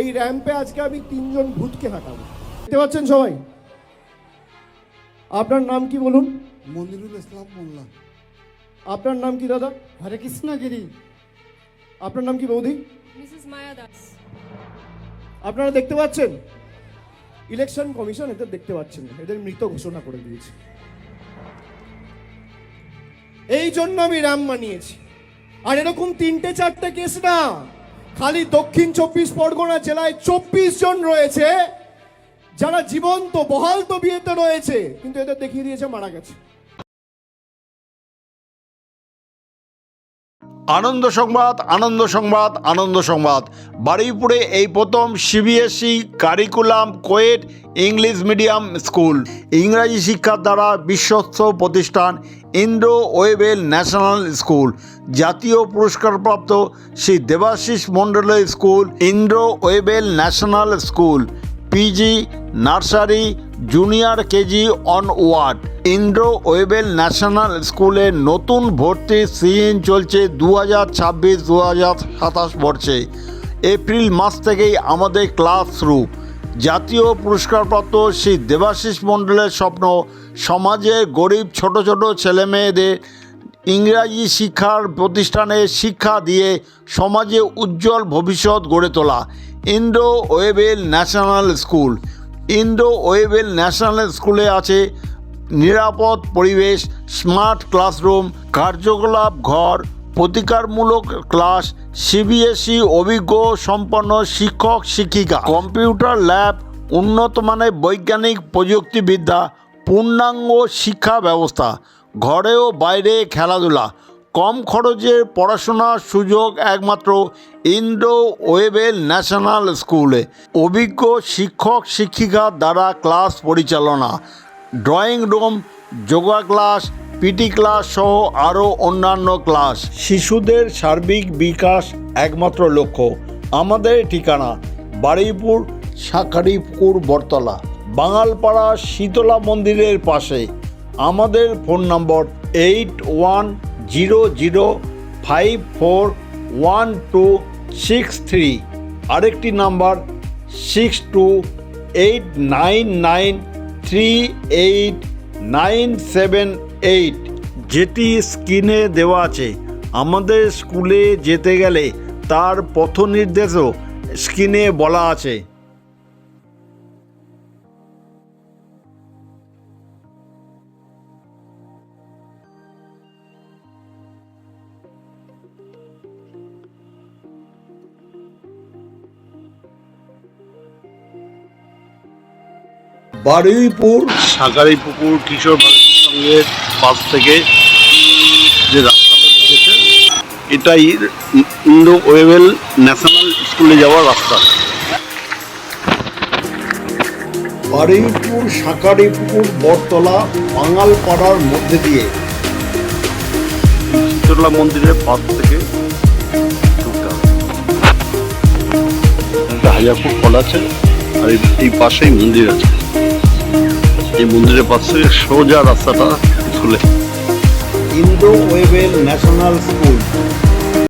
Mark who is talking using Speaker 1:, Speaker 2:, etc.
Speaker 1: এই র্যাম্পে আজকে আমি তিনজন ভূতকে হাঁটাবো। দেখতে পাচ্ছেন সবাই? আপনার নাম কি বলুন?
Speaker 2: মনিরুল ইসলাম মোল্লা।
Speaker 1: আপনার নাম কি দাদা?
Speaker 2: হরে কৃষ্ণ গিরি
Speaker 1: আপনার নাম কি বৌদি. আপনারা দেখতে পাচ্ছেন? ইলেকশন কমিশন এদের দেখতে পাচ্ছেন না। এদের মৃত ঘোষণা করে দিয়েছে। এই জন্য আমি রাম মানিয়েছি আর এরকম তিনটে চারটে কেস না। খালি দক্ষিণ চব্বিশ পরগনা জেলায় চব্বিশ জন রয়েছে, যারা জীবন্ত, বহাল তো বিয়েতে রয়েছে। কিন্তু এদের দেখিয়ে দিয়েছে মারা গেছে।
Speaker 3: আনন্দ সংবাদ আনন্দ সংবাদ আনন্দ সংবাদ। বারুইপুরে এই প্রথম CBSE curriculum coed English medium school ইংরাজি শিক্ষার দ্বারা বিশ্বস্ত প্রতিষ্ঠান ইন্ডো ওয়েবেল ন্যাশনাল স্কুল, জাতীয় পুরস্কারপ্রাপ্ত শ্রী দেবাশিস মণ্ডলের school, Indo Webel National school, PG, nursery, junior KG onward. Indo Webel National স্কুলে নতুন ভর্তি সিজন চলছে দু হাজার ছাব্বিশ দু হাজার সাতাশ বর্ষে। এপ্রিল মাস থেকেই আমাদের ক্লাস শুরু জাতীয় পুরস্কারপ্রাপ্ত শ্রী দেবাশিস মণ্ডলের স্বপ্ন সমাজের গরিব ছোট ছোট ছেলেমেয়েদের ইংরাজি শিক্ষার প্রতিষ্ঠানে শিক্ষা দিয়ে সমাজে উজ্জ্বল ভবিষ্যৎ গড়ে তোলা Indo Webel National school. Indo Webel National স্কুলে আছে নিরাপদ পরিবেশ, স্মার্ট ক্লাসরুম, কার্যকলাপ ঘর, প্রতিকারমূলক ক্লাস, সিবিএসই অভিজ্ঞ সম্পন্ন শিক্ষক শিক্ষিকা, কম্পিউটার ল্যাব, উন্নত মানের বৈজ্ঞানিক প্রযুক্তিবিদ্যা পূর্ণাঙ্গ শিক্ষা ব্যবস্থা, ঘরে ও বাইরে খেলাধুলা, কম খরচে পড়াশোনার সুযোগ একমাত্র ইন্ডো ওয়েবেল ন্যাশনাল স্কুলে। অভিজ্ঞ শিক্ষক শিক্ষিকার দ্বারা ক্লাস পরিচালনা, drawing room, yoga class, PT class সহ আরও অন্যান্য ক্লাস। শিশুদের সার্বিক বিকাশ একমাত্র লক্ষ্য। আমাদের ঠিকানা বারুইপুর শাঁখারিপুর, বটতলা। বাঙালপাড়া শীতলা মন্দিরের পাশে। আমাদের phone number eight one zero zero five four one two six three. আরেকটি number six two eight nine nine three eight nine seven eight. যেটি স্ক্রিনে দেওয়া আছে। আমাদের স্কুলে যেতে গেলে তার পথ নির্দেশও স্ক্রিনে বলা আছে। বারুইপুর।
Speaker 4: সাগারি পুকুর কিশোর ভারতীর সঙ্গে পাশ থেকে যে রাস্তাটা গেছে এটাই ইন্ডো ওয়েবেল ন্যাশনাল স্কুলে যাওয়ার রাস্তা।
Speaker 3: বারুইপুর শাঁকারিপুকুর বটতলা বাঙালপাড়ার মধ্যে দিয়ে।
Speaker 4: শীতলা মন্দিরের পাশ থেকে ঢুকতে হবে একটা হাজার ফুট কল আছে আর এই পাশেই মন্দির আছে। এই মন্দিরের পাশে সোজা রাস্তাটা স্কুলে
Speaker 3: ইন্দো ওয়েবেল ন্যাশনাল স্কুল